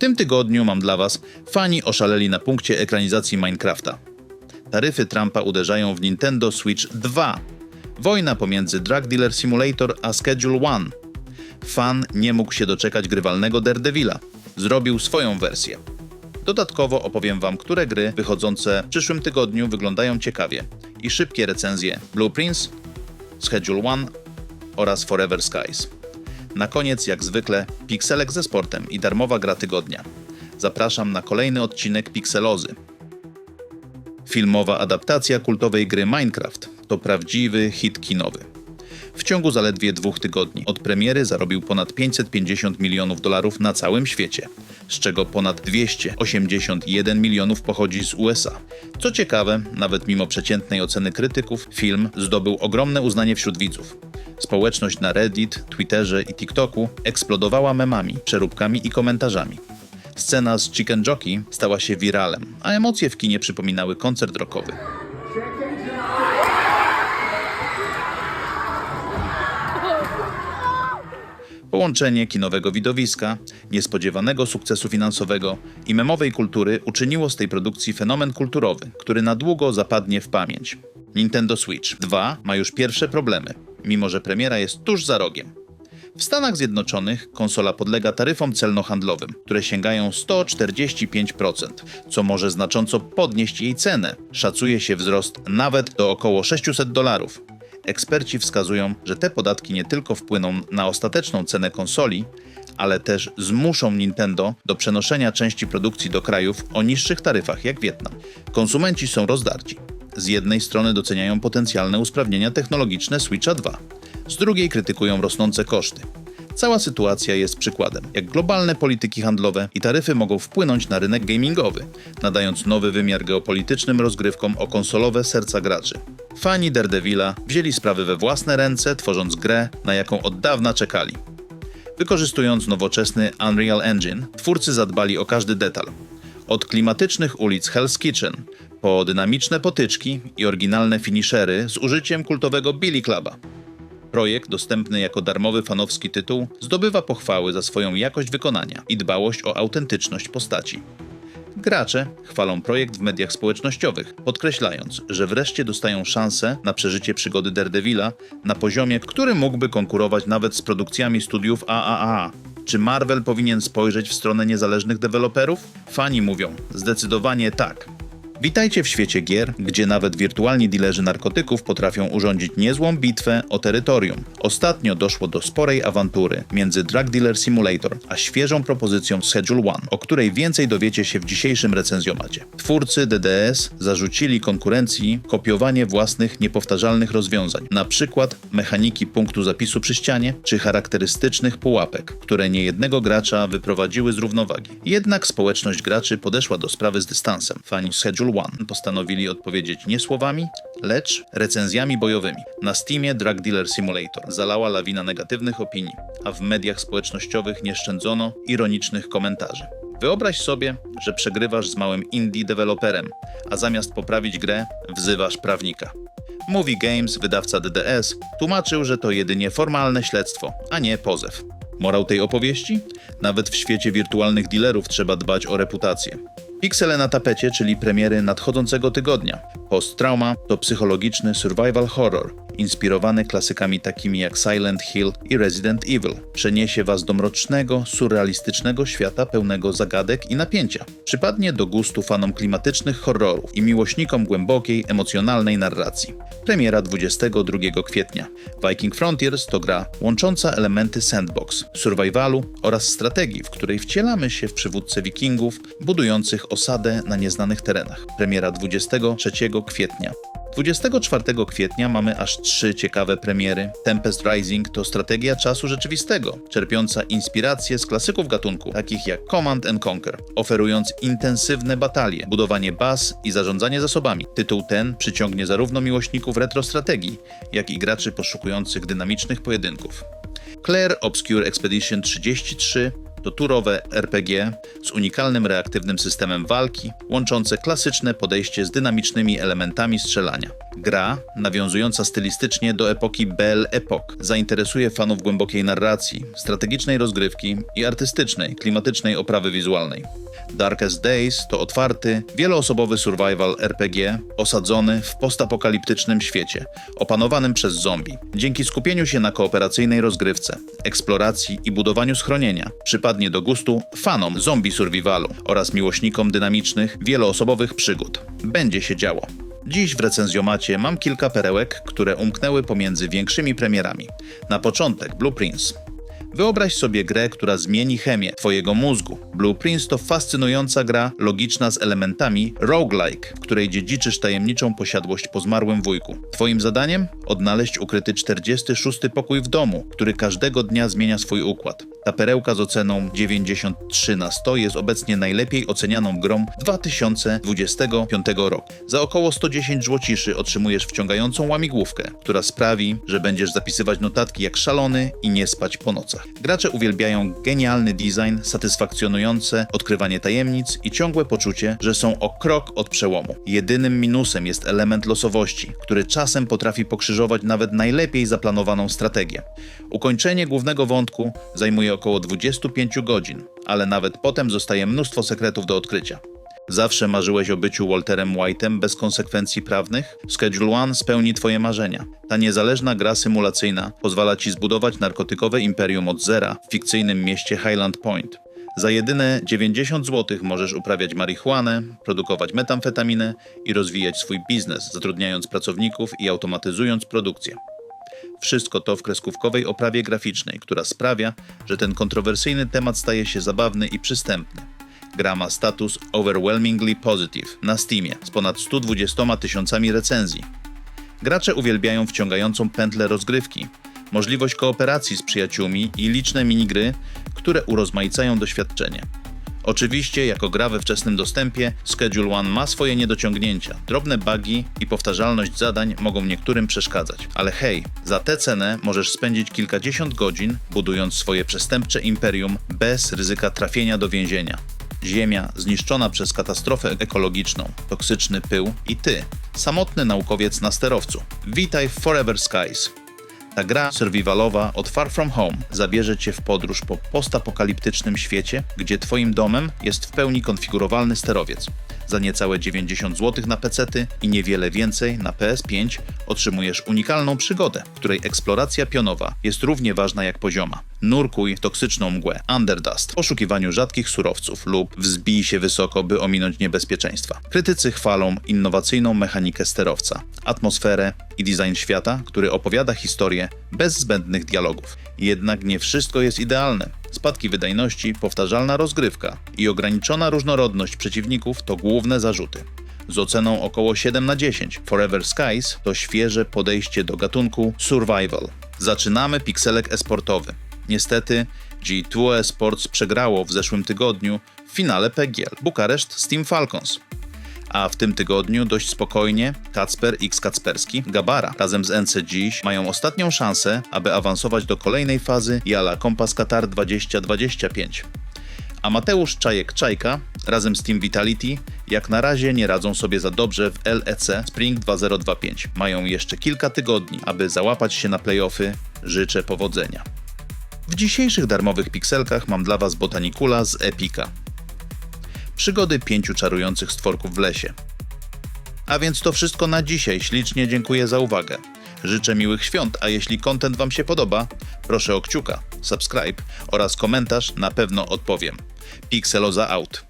tym tygodniu mam dla Was fani oszaleli na punkcie ekranizacji Minecrafta. Taryfy Trumpa uderzają w Nintendo Switch 2. Wojna pomiędzy Drug Dealer Simulator a Schedule One. Fan nie mógł się doczekać grywalnego Daredevila. Zrobił swoją wersję. Dodatkowo opowiem Wam, które gry wychodzące w przyszłym tygodniu wyglądają ciekawie i szybkie recenzje Blueprints, Schedule One oraz Forever Skies. Na koniec, jak zwykle, pikselek ze sportem i darmowa gra tygodnia. Zapraszam na kolejny odcinek Pikselozy. Filmowa adaptacja kultowej gry Minecraft to prawdziwy hit kinowy. W ciągu zaledwie dwóch tygodni od premiery zarobił ponad 550 milionów dolarów na całym świecie, z czego ponad 281 milionów pochodzi z USA. Co ciekawe, nawet mimo przeciętnej oceny krytyków, film zdobył ogromne uznanie wśród widzów. Społeczność na Reddit, Twitterze i TikToku eksplodowała memami, przeróbkami i komentarzami. Scena z Chicken Jockey stała się wiralem, a emocje w kinie przypominały koncert rockowy. Połączenie kinowego widowiska, niespodziewanego sukcesu finansowego i memowej kultury uczyniło z tej produkcji fenomen kulturowy, który na długo zapadnie w pamięć. Nintendo Switch 2 ma już pierwsze problemy, mimo że premiera jest tuż za rogiem. W Stanach Zjednoczonych konsola podlega taryfom celno-handlowym, które sięgają 145%, co może znacząco podnieść jej cenę. Szacuje się wzrost nawet do około 600 dolarów. Eksperci wskazują, że te podatki nie tylko wpłyną na ostateczną cenę konsoli, ale też zmuszą Nintendo do przenoszenia części produkcji do krajów o niższych taryfach, jak Wietnam. Konsumenci są rozdarci. Z jednej strony doceniają potencjalne usprawnienia technologiczne Switcha 2, z drugiej krytykują rosnące koszty. Cała sytuacja jest przykładem, jak globalne polityki handlowe i taryfy mogą wpłynąć na rynek gamingowy, nadając nowy wymiar geopolitycznym rozgrywkom o konsolowe serca graczy. Fani Daredevila wzięli sprawy we własne ręce, tworząc grę, na jaką od dawna czekali. Wykorzystując nowoczesny Unreal Engine, twórcy zadbali o każdy detal. Od klimatycznych ulic Hell's Kitchen po dynamiczne potyczki i oryginalne finishery z użyciem kultowego Billy Cluba. Projekt, dostępny jako darmowy fanowski tytuł, zdobywa pochwały za swoją jakość wykonania i dbałość o autentyczność postaci. Gracze chwalą projekt w mediach społecznościowych, podkreślając, że wreszcie dostają szansę na przeżycie przygody Daredevila na poziomie, który mógłby konkurować nawet z produkcjami studiów AAA. Czy Marvel powinien spojrzeć w stronę niezależnych deweloperów? Fani mówią, zdecydowanie tak. Witajcie w świecie gier, gdzie nawet wirtualni dilerzy narkotyków potrafią urządzić niezłą bitwę o terytorium. Ostatnio doszło do sporej awantury między Drug Dealer Simulator a świeżą propozycją Schedule One, o której więcej dowiecie się w dzisiejszym recenzjomacie. Twórcy DDS zarzucili konkurencji kopiowanie własnych niepowtarzalnych rozwiązań, na przykład mechaniki punktu zapisu przy ścianie czy charakterystycznych pułapek, które niejednego gracza wyprowadziły z równowagi. Jednak społeczność graczy podeszła do sprawy z dystansem. Fani Schedule One postanowili odpowiedzieć nie słowami, lecz recenzjami bojowymi. Na Steamie Drug Dealer Simulator zalała lawina negatywnych opinii, a w mediach społecznościowych nie szczędzono ironicznych komentarzy. Wyobraź sobie, że przegrywasz z małym indie deweloperem, a zamiast poprawić grę, wzywasz prawnika. Movie Games, wydawca DDS, tłumaczył, że to jedynie formalne śledztwo, a nie pozew. Morał tej opowieści? Nawet w świecie wirtualnych dealerów trzeba dbać o reputację. Pixele na tapecie, czyli premiery nadchodzącego tygodnia. Post-trauma to psychologiczny survival horror, inspirowany klasykami takimi jak Silent Hill i Resident Evil. Przeniesie was do mrocznego, surrealistycznego świata pełnego zagadek i napięcia. Przypadnie do gustu fanom klimatycznych horrorów i miłośnikom głębokiej, emocjonalnej narracji. Premiera 22 kwietnia. Viking Frontiers to gra łącząca elementy sandbox, survivalu oraz strategii, w której wcielamy się w przywódcę wikingów budujących osadę na nieznanych terenach. Premiera 23 kwietnia. 24 kwietnia mamy aż trzy ciekawe premiery. Tempest Rising to strategia czasu rzeczywistego, czerpiąca inspiracje z klasyków gatunku, takich jak Command and Conquer, oferując intensywne batalie, budowanie baz i zarządzanie zasobami. Tytuł ten przyciągnie zarówno miłośników retrostrategii, jak i graczy poszukujących dynamicznych pojedynków. Claire Obscure Expedition 33 To turowe RPG z unikalnym reaktywnym systemem walki, łączące klasyczne podejście z dynamicznymi elementami strzelania. Gra, nawiązująca stylistycznie do epoki Belle Epoque, zainteresuje fanów głębokiej narracji, strategicznej rozgrywki i artystycznej, klimatycznej oprawy wizualnej. Darkest Days to otwarty, wieloosobowy survival RPG osadzony w postapokaliptycznym świecie, opanowanym przez zombie. Dzięki skupieniu się na kooperacyjnej rozgrywce, eksploracji i budowaniu schronienia, przypadnie do gustu fanom zombie survivalu oraz miłośnikom dynamicznych, wieloosobowych przygód. Będzie się działo. Dziś w recenzjomacie mam kilka perełek, które umknęły pomiędzy większymi premierami. Na początek Blueprints. Wyobraź sobie grę, która zmieni chemię Twojego mózgu. Blueprints to fascynująca gra, logiczna z elementami roguelike, w której dziedziczysz tajemniczą posiadłość po zmarłym wujku. Twoim zadaniem? Odnaleźć ukryty 46 pokój w domu, który każdego dnia zmienia swój układ. Ta perełka z oceną 93 na 100 jest obecnie najlepiej ocenianą grą 2025 roku. Za około 110 złociszy otrzymujesz wciągającą łamigłówkę, która sprawi, że będziesz zapisywać notatki jak szalony i nie spać po nocach. Gracze uwielbiają genialny design, satysfakcjonujące odkrywanie tajemnic i ciągłe poczucie, że są o krok od przełomu. Jedynym minusem jest element losowości, który czasem potrafi pokrzyżować nawet najlepiej zaplanowaną strategię. Ukończenie głównego wątku zajmuje około 25 godzin, ale nawet potem zostaje mnóstwo sekretów do odkrycia. Zawsze marzyłeś o byciu Walterem White'em bez konsekwencji prawnych? Schedule One spełni Twoje marzenia. Ta niezależna gra symulacyjna pozwala Ci zbudować narkotykowe imperium od zera w fikcyjnym mieście Highland Point. Za jedyne 90 zł możesz uprawiać marihuanę, produkować metamfetaminę i rozwijać swój biznes, zatrudniając pracowników i automatyzując produkcję. Wszystko to w kreskówkowej oprawie graficznej, która sprawia, że ten kontrowersyjny temat staje się zabawny i przystępny. Gra ma status Overwhelmingly Positive na Steamie z ponad 120 tysiącami recenzji. Gracze uwielbiają wciągającą pętlę rozgrywki, możliwość kooperacji z przyjaciółmi i liczne minigry, które urozmaicają doświadczenie. Oczywiście, jako gra we wczesnym dostępie, Schedule One ma swoje niedociągnięcia. Drobne bugi i powtarzalność zadań mogą niektórym przeszkadzać. Ale hej, za tę cenę możesz spędzić kilkadziesiąt godzin budując swoje przestępcze imperium bez ryzyka trafienia do więzienia. Ziemia zniszczona przez katastrofę ekologiczną, toksyczny pył i ty, samotny naukowiec na sterowcu. Witaj w Forever Skies. Ta gra survivalowa od Far From Home zabierze cię w podróż po postapokaliptycznym świecie, gdzie twoim domem jest w pełni konfigurowalny sterowiec. Za niecałe 90 zł na pecety i niewiele więcej na PS5 otrzymujesz unikalną przygodę, której eksploracja pionowa jest równie ważna jak pozioma. Nurkuj toksyczną mgłę Underdust poszukiwaniu rzadkich surowców lub wzbij się wysoko, by ominąć niebezpieczeństwa. Krytycy chwalą innowacyjną mechanikę sterowca, atmosferę i design świata, który opowiada historię bez zbędnych dialogów. Jednak nie wszystko jest idealne. Spadki wydajności, powtarzalna rozgrywka i ograniczona różnorodność przeciwników to główne zarzuty. Z oceną około 7 na 10, Forever Skies to świeże podejście do gatunku survival. Zaczynamy pikselek esportowy. Niestety, G2 Sports przegrało w zeszłym tygodniu w finale PGL Bukareszt Steam Falcons. A w tym tygodniu dość spokojnie Kacper X Kacperski, Gabara razem z NC dziś mają ostatnią szansę, aby awansować do kolejnej fazy Jala Kompas Qatar 2025. A Mateusz Czajek-Czajka razem z Team Vitality jak na razie nie radzą sobie za dobrze w LEC Spring 2025. Mają jeszcze kilka tygodni, aby załapać się na playoffy. Życzę powodzenia. W dzisiejszych darmowych pikselkach mam dla Was botanikula z Epika. Przygody pięciu czarujących stworków w lesie. A więc to wszystko na dzisiaj. Ślicznie dziękuję za uwagę. Życzę miłych świąt, a jeśli content Wam się podoba, proszę o kciuka, subscribe oraz komentarz, na pewno odpowiem. Pixeloza out.